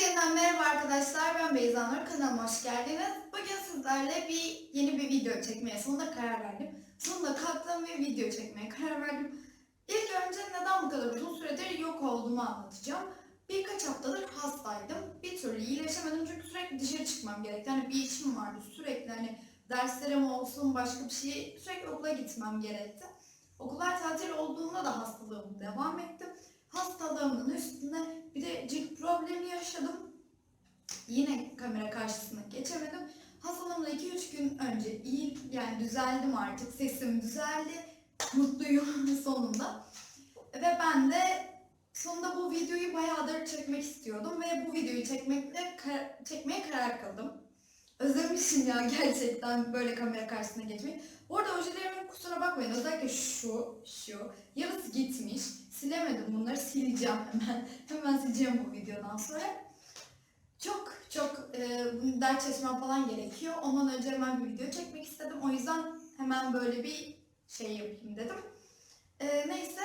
yeniden merhaba arkadaşlar. Ben Beyza Nur. Kanalıma hoş geldiniz. Bugün sizlerle bir yeni bir video çekmeye sonunda karar verdim. Sonunda kalktım ve video çekmeye karar verdim. İlk önce neden bu kadar uzun süredir yok olduğumu anlatacağım. Birkaç haftadır hastaydım. Bir türlü iyileşemedim çünkü sürekli dışarı çıkmam gerekti. Hani bir işim vardı sürekli hani derslerim olsun başka bir şey sürekli okula gitmem gerekti. Okullar tatil olduğunda da hastalığım devam etti. Hastalığımın üstüne bir de cilt problemi yaşadım. Yine kamera karşısına geçemedim. Hastalığımla 2-3 gün önce iyi yani düzeldim artık. Sesim düzeldi. Mutluyum sonunda. Ve ben de sonunda bu videoyu bayağıdır çekmek istiyordum ve bu videoyu çekmekle çekmeye karar kıldım. Özlemişim ya gerçekten böyle kamera karşısına geçmeyi. Bu arada ojelerimin kusura bakmayın özellikle şu, şu yarısı gitmiş. Silemedim bunları sileceğim hemen. Hemen sileceğim bu videodan sonra. Çok çok e, dert çalışmam falan gerekiyor. Ondan önce hemen bir video çekmek istedim. O yüzden hemen böyle bir şey yapayım dedim. E, neyse.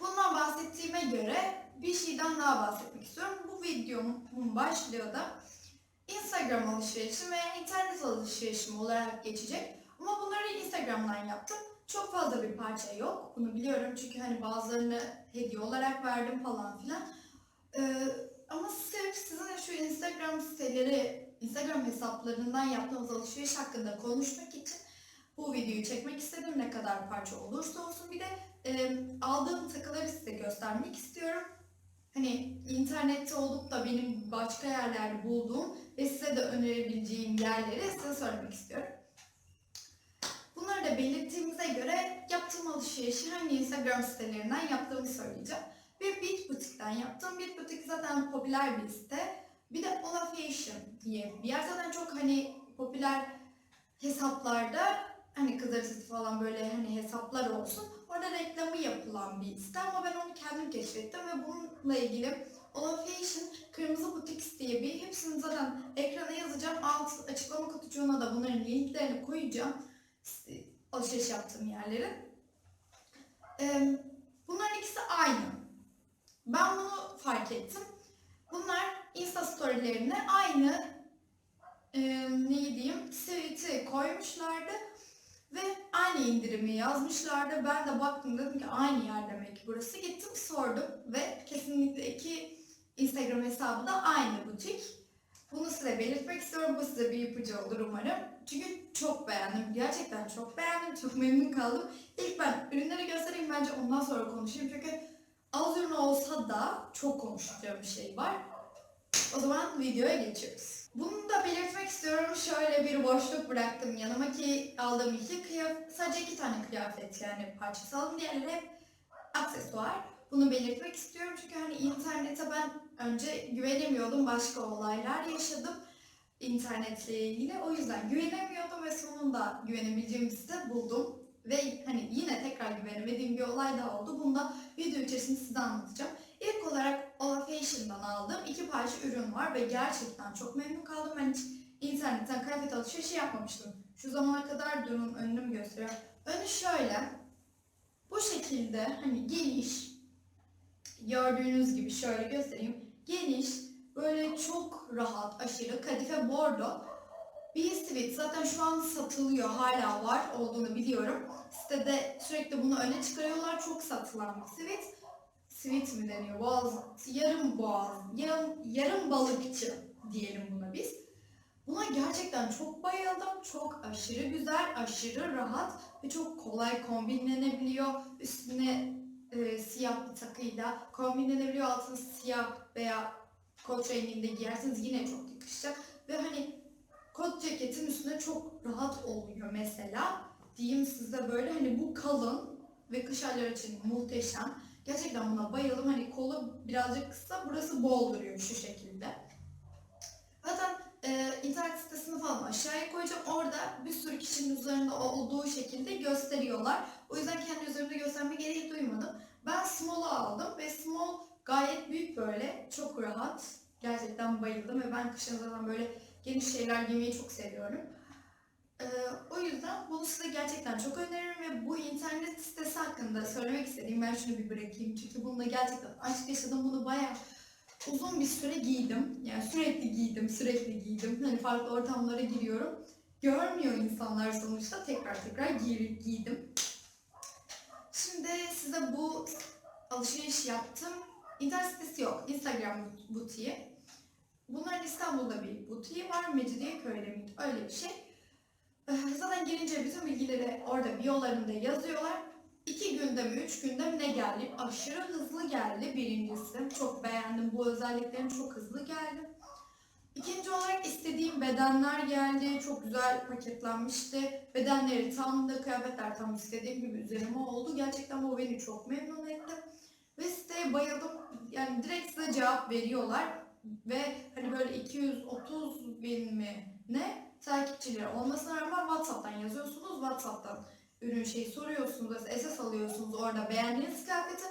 Bundan bahsettiğime göre bir şeyden daha bahsetmek istiyorum. Bu videomun başlığı da Instagram alışverişim veya internet alışverişim olarak geçecek. Ama bunları Instagram'dan yaptım. Çok fazla bir parça yok. Bunu biliyorum çünkü hani bazılarını hediye olarak verdim falan filan. Ee, ama sırf sizin şu Instagram siteleri, Instagram hesaplarından yaptığınız alışveriş hakkında konuşmak için bu videoyu çekmek istedim. Ne kadar parça olursa olsun. Bir de e, aldığım takıları size göstermek istiyorum. Hani internette olup da benim başka yerlerde bulduğum ve size de önerebileceğim yerleri size söylemek istiyorum. Bunları da belirttiğimize göre yaptığım alışverişi hangi Instagram sitelerinden yaptığımı söyleyeceğim. Bir Beat Boutique'den yaptım. Beat Boutique zaten popüler bir site. Bir de Olafation diye bir yer. Zaten çok hani popüler hesaplarda hani sitesi falan böyle hani hesaplar olsun. Orada reklamı yapılan bir site ama ben onu kendim keşfettim ve bununla ilgili Olafation Kırmızı Boutiques diye bir hepsini zaten ekrana yazacağım. Alt açıklama kutucuğuna da bunların linklerini koyacağım. Alışveriş yaptığım yerlerin. Ee, bunların ikisi aynı. Ben bunu fark ettim. Bunlar Insta storylerine aynı e, ne diyeyim tweet'i koymuşlardı ve aynı indirimi yazmışlardı. Ben de baktım dedim ki aynı yer demek ki burası. Gittim sordum ve kesinlikle iki Instagram hesabı da aynı butik. Bunu size belirtmek istiyorum. Bu size bir ipucu olur umarım. Çünkü çok beğendim. Gerçekten çok beğendim. Çok memnun kaldım. İlk ben ürünleri göstereyim bence ondan sonra konuşayım. Çünkü az ürün olsa da çok konuşacağım bir şey var. O zaman videoya geçiyoruz. Bunu da belirtmek istiyorum. Şöyle bir boşluk bıraktım yanıma ki aldığım iki kıyafet, sadece iki tane kıyafet yani parçası aldım. Diğerleri hep aksesuar. Bunu belirtmek istiyorum çünkü hani internete ben önce güvenemiyordum. Başka olaylar yaşadım internetle ilgili. O yüzden güvenemiyordum ve sonunda güvenebileceğim bir site buldum. Ve hani yine tekrar güvenemediğim bir olay da oldu. Bunu da video içerisinde size anlatacağım. İlk olarak Olafation'dan aldığım iki parça ürün var ve gerçekten çok memnun kaldım. Ben hiç internetten kıyafet alışverişi yapmamıştım. Şu zamana kadar durun önümü gösteriyor. Önü şöyle. Bu şekilde hani geniş. Gördüğünüz gibi şöyle göstereyim. Geniş, böyle çok rahat, aşırı kadife bordo bir sivit. Zaten şu an satılıyor, hala var olduğunu biliyorum. Sitede sürekli bunu öne çıkarıyorlar. Çok satılan bir sivit. Sivit mi deniyor? Boğaz, yarım boğaz, yarım, yarım balıkçı diyelim buna biz. Buna gerçekten çok bayıldım. Çok aşırı güzel, aşırı rahat ve çok kolay kombinlenebiliyor. Üstüne e, siyah bir takıyla kombinlenebiliyor. Altına siyah veya kot renginde giyerseniz yine çok yakışacak. Ve hani kot ceketin üstüne çok rahat oluyor mesela. Diyeyim size böyle hani bu kalın ve kış ayları için muhteşem. Gerçekten buna bayıldım. Hani kolu birazcık kısa, burası bol duruyor şu şekilde. Zaten e, internet sitesini falan aşağıya koyacağım. Orada bir sürü kişinin üzerinde olduğu şekilde gösteriyorlar. O yüzden kendi üzerimde gösterme gereği duymadım. Ben small'u aldım ve small gayet büyük böyle. Çok rahat. Gerçekten bayıldım ve ben kışın zaten böyle geniş şeyler giymeyi çok seviyorum. Ee, o yüzden bunu size gerçekten çok öneririm ve bu internet sitesi hakkında söylemek istediğim ben şunu bir bırakayım. Çünkü bununla gerçekten aşk yaşadım. Bunu bayağı uzun bir süre giydim. Yani sürekli giydim, sürekli giydim. Hani farklı ortamlara giriyorum. Görmüyor insanlar sonuçta. Tekrar tekrar giy- giydim. Şimdi size bu alışveriş yaptım. İnternet sitesi yok. Instagram but- butiği. Bunların İstanbul'da bir butiği var. Mecidiyeköy'de miydi? Öyle bir şey. Ee, Zaten gelince bütün bilgileri orada biyolarında yazıyorlar. İki günde mi, üç günde mi ne geldi? Aşırı hızlı geldi birincisi. Çok beğendim. Bu özelliklerini çok hızlı geldi. İkinci olarak istediğim bedenler geldi. Çok güzel paketlenmişti. Bedenleri tam da kıyafetler tam istediğim gibi üzerime oldu. Gerçekten bu beni çok memnun etti. Ve siteye bayıldım. Yani direkt size cevap veriyorlar. Ve hani böyle 230 bin mi ne takipçileri olmasına rağmen WhatsApp'tan yazıyorsunuz. WhatsApp'tan ürün şey soruyorsunuz. SS alıyorsunuz orada beğendiğiniz kıyafeti.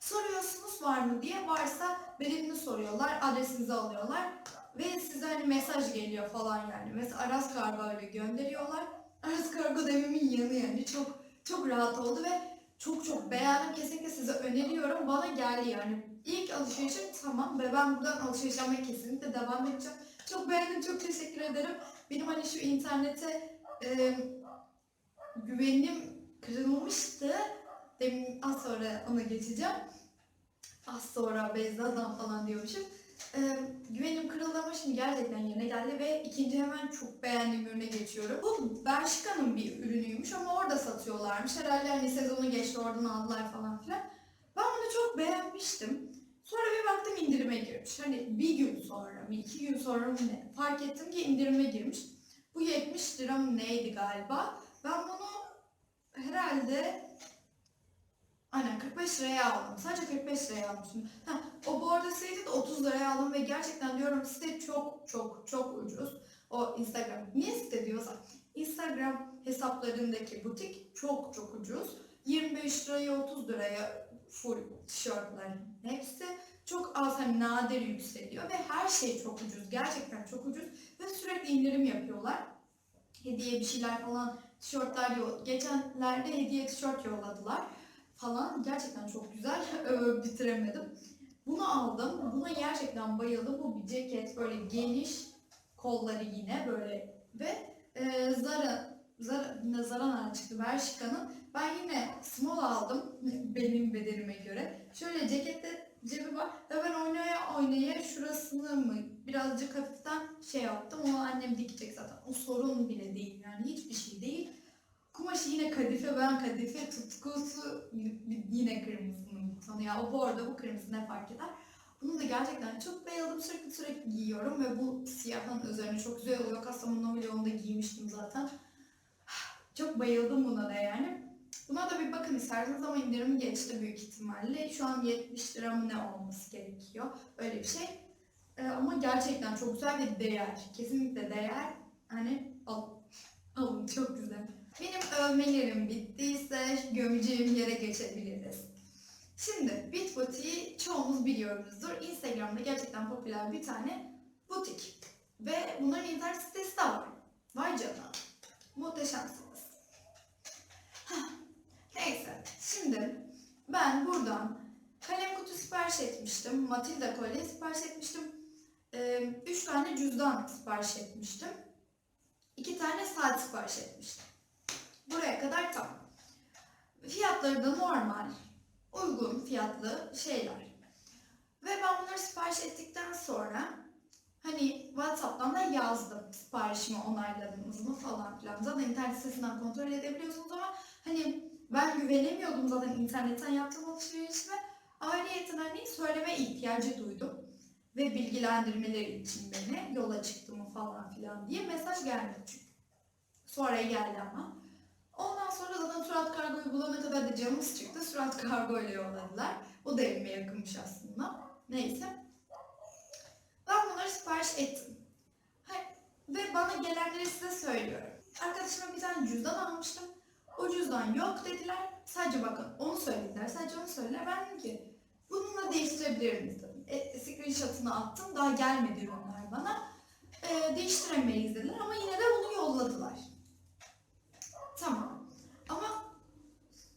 Soruyorsunuz var mı diye. Varsa bedenini soruyorlar. Adresinizi alıyorlar. Ve size hani mesaj geliyor falan yani. Mesela Aras Kargo ile gönderiyorlar. Aras Kargo dememin yanı yani. Çok çok rahat oldu ve çok çok beğendim. Kesinlikle size öneriyorum. Bana geldi yani. İlk alışverişim tamam ve ben buradan alışveriş yapmaya kesinlikle devam edeceğim. Çok beğendim. Çok teşekkür ederim. Benim hani şu internete e, güvenim kırılmıştı. Demin az sonra ona geçeceğim. Az sonra Beyza'dan falan diyormuşum. Ee, güvenim kırıldı ama şimdi gerçekten yerine geldi ve ikinci hemen çok beğendiğim ürüne geçiyorum. Bu Bershka'nın bir ürünüymüş ama orada satıyorlarmış. Herhalde hani sezonu geçti oradan aldılar falan filan. Ben bunu çok beğenmiştim. Sonra bir baktım indirime girmiş. Hani bir gün sonra mı iki gün sonra mı ne fark ettim ki indirime girmiş. Bu 70 lira mı neydi galiba. Ben bunu herhalde Aynen 45 liraya aldım. Sadece 45 liraya almışım. Ha, o bu arada siteyi de 30 liraya aldım ve gerçekten diyorum site çok çok çok ucuz. O Instagram. Niye site diyorsak? Instagram hesaplarındaki butik çok çok ucuz. 25 liraya 30 liraya full tişörtler hepsi çok az hani nadir yükseliyor ve her şey çok ucuz. Gerçekten çok ucuz ve sürekli indirim yapıyorlar. Hediye bir şeyler falan tişörtler yok. Geçenlerde hediye tişört yolladılar falan. Gerçekten çok güzel. Bitiremedim. Bunu aldım. Buna gerçekten bayıldım. Bu bir ceket. Böyle geniş kolları yine böyle ve e, Zara Zara, Zara'dan çıktı Bershka'nın. Ben yine small aldım benim bedenime göre. Şöyle cekette cebi var ve ben oynaya oynaya şurasını mı birazcık hafiften şey yaptım. Onu annem dikecek zaten. O sorun bile değil yani hiçbir şey değil. Kumaşı yine kadife, ben kadife, tutkusu yine kırmızının tonu ya. O bordo, bu kırmızı ne fark eder? Bunu da gerçekten çok beğendim. Sürekli sürekli giyiyorum ve bu siyahın üzerine çok güzel oluyor. Kastamonu vlogunda giymiştim zaten. Çok bayıldım buna da yani. Buna da bir bakın isterseniz ama indirimi geçti büyük ihtimalle. Şu an 70 lira mı ne olması gerekiyor. Öyle bir şey. Ee, ama gerçekten çok güzel ve değer. Kesinlikle değer. Hani al, alın çok güzel. Benim övmelerim bittiyse gömeceğim yere geçebiliriz. Şimdi Bit Butik'i çoğumuz biliyoruzdur. Instagram'da gerçekten popüler bir tane butik. Ve bunların internet sitesi de var. Vay canına. Muhteşemsiniz. Neyse. Şimdi ben buradan kalem kutu sipariş etmiştim. Matilda kolye sipariş etmiştim. Ee, üç tane cüzdan sipariş etmiştim. İki tane saat sipariş etmiştim. Buraya kadar tamam. Fiyatları da normal, uygun fiyatlı şeyler. Ve ben bunları sipariş ettikten sonra hani WhatsApp'tan da yazdım siparişimi onayladınız mı falan filan. Zaten internet sitesinden kontrol edebiliyorsunuz ama hani ben güvenemiyordum zaten internetten yaptığım alışverişime. Ayrıyeten hani söyleme ihtiyacı duydum. Ve bilgilendirmeleri için beni yola çıktı mı falan filan diye mesaj gelmedi çünkü. Sonra geldi ama. Ondan sonra zaten Surat Kargo'yu bulana kadar da canımız çıktı. Surat Kargo ile yolladılar. O da evime yakınmış aslında. Neyse. Ben bunları sipariş ettim. Ve bana gelenleri size söylüyorum. Arkadaşıma bir tane cüzdan almıştım. O cüzdan yok dediler. Sadece bakın onu söylediler. Sadece onu söylediler. Ben dedim ki bununla değiştirebilir miyiz dedim. E, screenshot'ını attım. Daha gelmedi ürünler bana. E, değiştiremeyiz dediler ama yine de bunu yolladılar. Tamam. Ama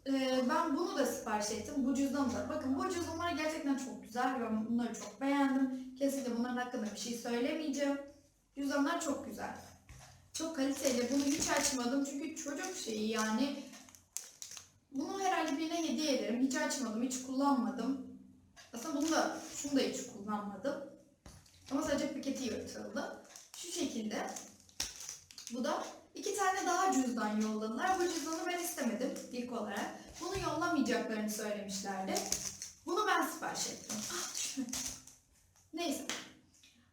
e, ben bunu da sipariş ettim. Bu cüzdanı da. Bakın bu cüzdanlar gerçekten çok güzel. Ben bunları çok beğendim. Kesinlikle bunların hakkında bir şey söylemeyeceğim. Cüzdanlar çok güzel. Çok kaliteli. Bunu hiç açmadım çünkü çocuk şeyi yani. Bunu herhalde birine hediye ederim. Hiç açmadım, hiç kullanmadım. Aslında bunu da, şunu da hiç kullanmadım. Ama sadece paketi yırtıldı. Şu şekilde. Bu da iki tane daha cüzdan yolladılar. Bu cüzdanı ben istemedim ilk olarak. Bunu yollamayacaklarını söylemişlerdi. Bunu ben sipariş ettim. Ah. Neyse.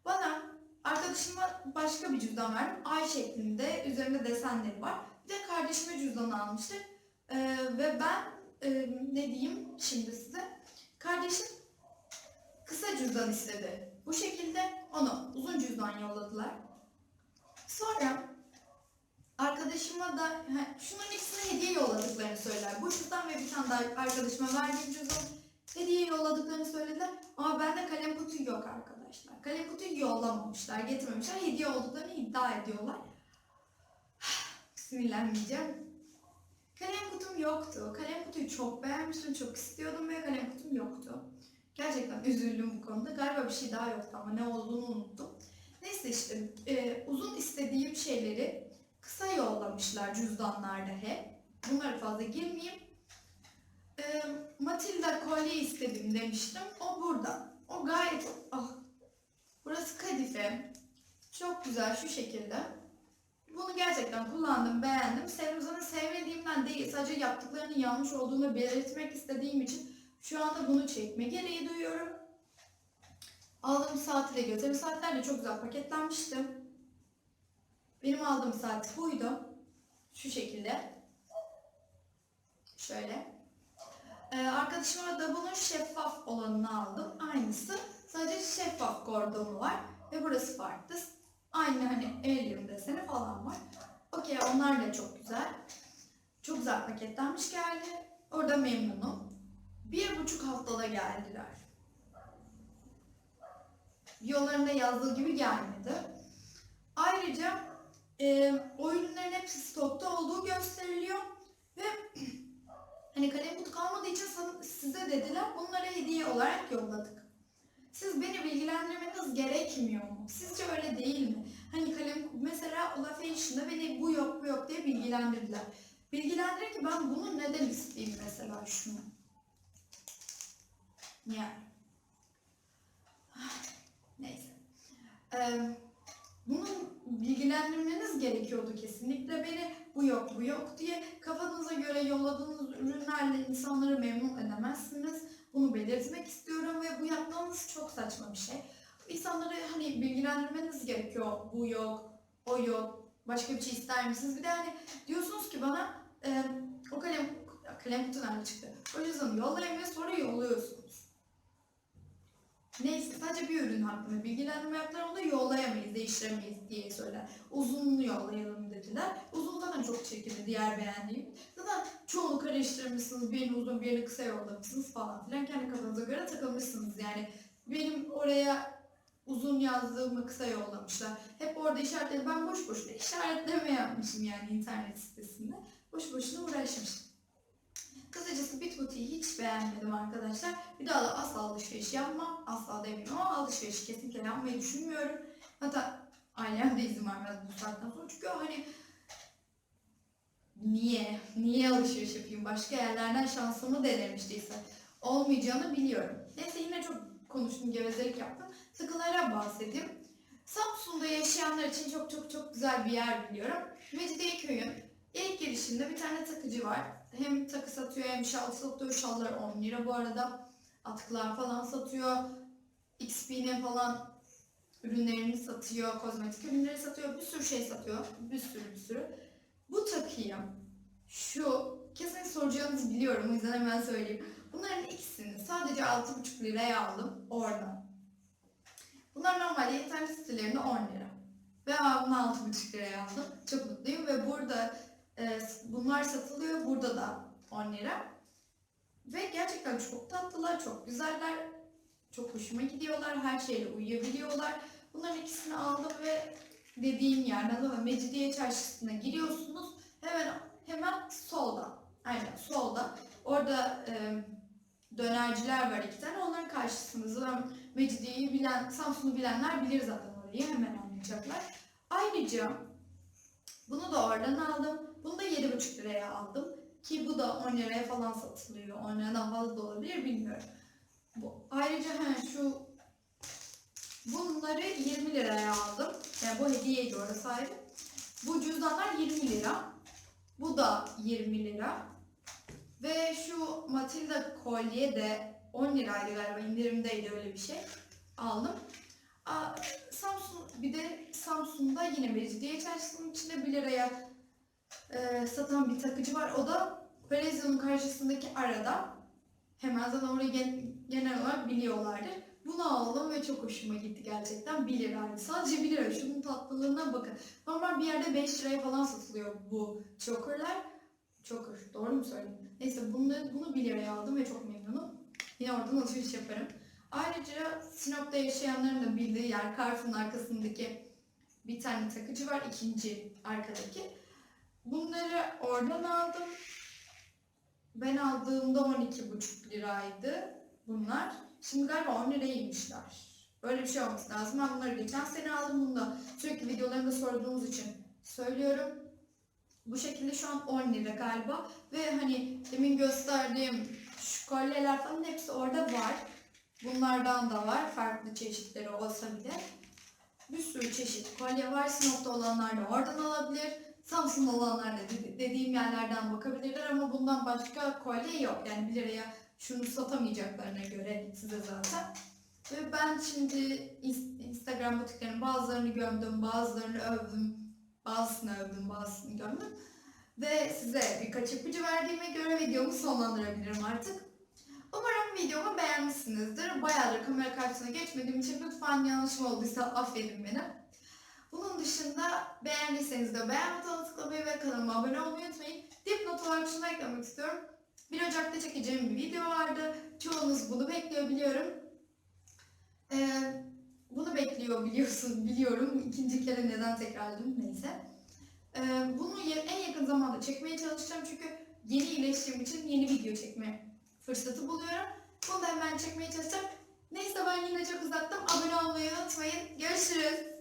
Bana arkadaşıma başka bir cüzdan verdim. Ay şeklinde. Üzerinde desenleri var. Bir de kardeşime cüzdan almıştı. Ee, ve ben e, ne diyeyim şimdi size. Kardeşim kısa cüzdan istedi. Bu şekilde ona uzun cüzdan yolladılar. Sonra arkadaşıma da ha, şunun ikisine hediye yolladıklarını söyler. Bu cüzdan ve bir tane daha arkadaşıma verdiğim cüzdan hediye yolladıklarını söylediler. Kutu yok arkadaşlar. Kalem kutuyu yollamamışlar, getirmemişler. Hediye olduklarını iddia ediyorlar. Sinirlenmeyeceğim. Kalem kutum yoktu. Kalem kutuyu çok beğenmiştim, çok istiyordum ve kalem kutum yoktu. Gerçekten üzüldüm bu konuda. Galiba bir şey daha yoktu ama ne olduğunu unuttum. Neyse işte e, uzun istediğim şeyleri kısa yollamışlar cüzdanlarda hep. Bunlara fazla girmeyeyim. E, Matilda kolye istedim demiştim. O burada. O gayet... Ah, burası kadife. Çok güzel şu şekilde. Bunu gerçekten kullandım, beğendim. Serumuzan'ı sevmediğimden değil, sadece yaptıklarının yanlış olduğunu belirtmek istediğim için şu anda bunu çekme gereği duyuyorum. Aldığım saati de götürüm. Saatler de çok güzel paketlenmişti. Benim aldığım saat buydu. Şu şekilde. Şöyle. Ee, arkadaşıma da bunun şeffaf olanını aldım. Aynısı. Sadece şeffaf kordonu var. Ve burası farklı. Aynı hani el deseni falan var. Okey onlar da çok güzel. Çok güzel paketlenmiş geldi. Orada memnunum. Bir buçuk haftada geldiler. Yollarında yazdığı gibi gelmedi. Ayrıca e, o hepsi stokta olduğu gösteriliyor ve hani kalem kutu kalmadığı için size dediler bunları hediye olarak yolladık. Siz beni bilgilendirmeniz gerekmiyor mu? Sizce öyle değil mi? Hani kalem mesela Olaf Fashion'da beni bu yok bu yok diye bilgilendirdiler. Bilgilendirir ki ben bunu neden isteyeyim mesela şunu. Yani. Neyse. Ee, bunun bilgilendirmeniz gerekiyordu kesinlikle beni bu yok bu yok diye kafanıza göre yolladığınız ürünlerle insanları memnun edemezsiniz. Bunu belirtmek istiyorum ve bu yaptığınız çok saçma bir şey. İnsanları hani bilgilendirmeniz gerekiyor. Bu yok, o yok, başka bir şey ister misiniz? Bir de hani diyorsunuz ki bana e, o kalem, kalem kutu nerede çıktı? O yüzden yollayın ve sonra yolluyorsunuz. Neyse sadece bir ürün hakkında bilgilendirme yaptılar onu da yollayamayız, değiştiremeyiz diye söyler. Uzununu yollayalım dediler. Uzun zaten çok çirkindi diğer beğendiğim. Zaten çoğunu karıştırmışsınız, birini uzun birini kısa yollamışsınız falan filan. Kendi kafanıza göre takılmışsınız yani. Benim oraya uzun yazdığımı kısa yollamışlar. Hep orada işaretleri ben boş boşuna işaretleme yapmışım yani internet sitesinde. Boş boşuna uğraşmışım. Kısacası Bitbuti'yi hiç beğenmedim arkadaşlar. Bir daha da asla alışveriş yapmam. Asla demiyorum ama alışveriş kesinlikle yapmayı düşünmüyorum. Hatta ailem de izin vermez bu saatten sonra. Çünkü hani niye? Niye alışveriş yapayım? Başka yerlerden şansımı denemiştiyse olmayacağını biliyorum. Neyse yine çok konuştum, gevezelik yaptım. Takılara bahsedeyim. Samsun'da yaşayanlar için çok çok çok güzel bir yer biliyorum. Mecidiyeköy'ün ilk girişinde bir tane takıcı var. Hem takı satıyor hem şal satıyor. Şallar 10 lira bu arada. Atkılar falan satıyor. XP'ne falan ürünlerini satıyor. Kozmetik ürünleri satıyor. Bir sürü şey satıyor. Bir sürü bir sürü. Bu takıyı şu kesin soracağınızı biliyorum. O yüzden hemen söyleyeyim. Bunların ikisini sadece 6,5 liraya aldım oradan. Bunlar normalde internet sitelerinde 10 lira. Ve ben bunu 6,5 liraya aldım. Çok mutluyum ve burada e, bunlar satılıyor. Burada da 10 lira. Ve gerçekten çok tatlılar, çok güzeller. Çok hoşuma gidiyorlar. Her şeyle uyuyabiliyorlar. Bunların ikisini aldım ve dediğim yerden zaten Mecidiye Çarşısı'na giriyorsunuz. Hemen hemen solda. Aynen solda. Orada e, dönerciler var iki tane. Onların karşısında Mecidiye'yi bilen, Samsun'u bilenler bilir zaten orayı. Hemen anlayacaklar. Ayrıca bunu da oradan aldım. Bunu da 7,5 liraya aldım. Ki bu da 10 liraya falan satılıyor. 10 liradan fazla da olabilir bilmiyorum. Bu. Ayrıca he, şu bunları 20 liraya aldım. Yani bu hediyeydi orası ayrı. Bu cüzdanlar 20 lira. Bu da 20 lira. Ve şu Matilda kolye de 10 liraydı galiba indirimdeydi öyle bir şey. Aldım. Aa, Samsung bir de Samsung'da yine Mecidiye Çarşısı'nın içinde 1 liraya e, satan bir takıcı var. O da Brezilya'nın karşısındaki arada. Hemen zaten orayı gen- genel olarak biliyorlardır. Bunu aldım ve çok hoşuma gitti gerçekten. 1 liraydı. Sadece 1 lira. Şunun tatlılığına bakın. Normal bir yerde 5 liraya falan satılıyor bu chokerlar. Choker. Doğru mu söyledim? Neyse bunu, bunu 1 liraya aldım ve çok memnunum. Yine oradan alışveriş yaparım. Ayrıca Sinop'ta yaşayanların da bildiği yer Carrefour'un arkasındaki bir tane takıcı var. ikinci arkadaki. Bunları oradan aldım. Ben aldığımda 12,5 liraydı bunlar. Şimdi galiba 10 liraya inmişler. Böyle bir şey olması lazım. Ben bunları geçen sene aldım. Bunu da sürekli videolarımda sorduğunuz için söylüyorum. Bu şekilde şu an 10 lira galiba. Ve hani demin gösterdiğim şu kolyeler falan hepsi orada var. Bunlardan da var. Farklı çeşitleri olsa bile. Bir sürü çeşit kolye var. Sinop'ta olanlar da oradan alabilir. Samsun'da olanlar da dedi- dediğim yerlerden bakabilirler ama bundan başka kolye yok. Yani 1 liraya şunu satamayacaklarına göre size zaten. Ve ben şimdi ins- Instagram butiklerinin bazılarını gömdüm, bazılarını övdüm, bazısını övdüm, bazısını gömdüm. Ve size birkaç ipucu verdiğime göre videomu sonlandırabilirim artık. Umarım videomu beğenmişsinizdir. Bayağıdır kamera karşısına geçmediğim için lütfen yanlışım olduysa affedin beni. Bunun dışında beğendiyseniz de beğen butonuna tıklamayı ve kanalıma abone olmayı unutmayın. Dipnot olarak şunu eklemek istiyorum. 1 Ocak'ta çekeceğim bir video vardı. Çoğunuz bunu bekliyor biliyorum. Ee, bunu bekliyor biliyorsun biliyorum. İkinci kere neden tekrarladım neyse. Ee, bunu en yakın zamanda çekmeye çalışacağım çünkü yeni iyileştiğim için yeni video çekme fırsatı buluyorum. Bunu da hemen çekmeye çalışacağım. Neyse ben yine çok uzattım. Abone olmayı unutmayın. Görüşürüz.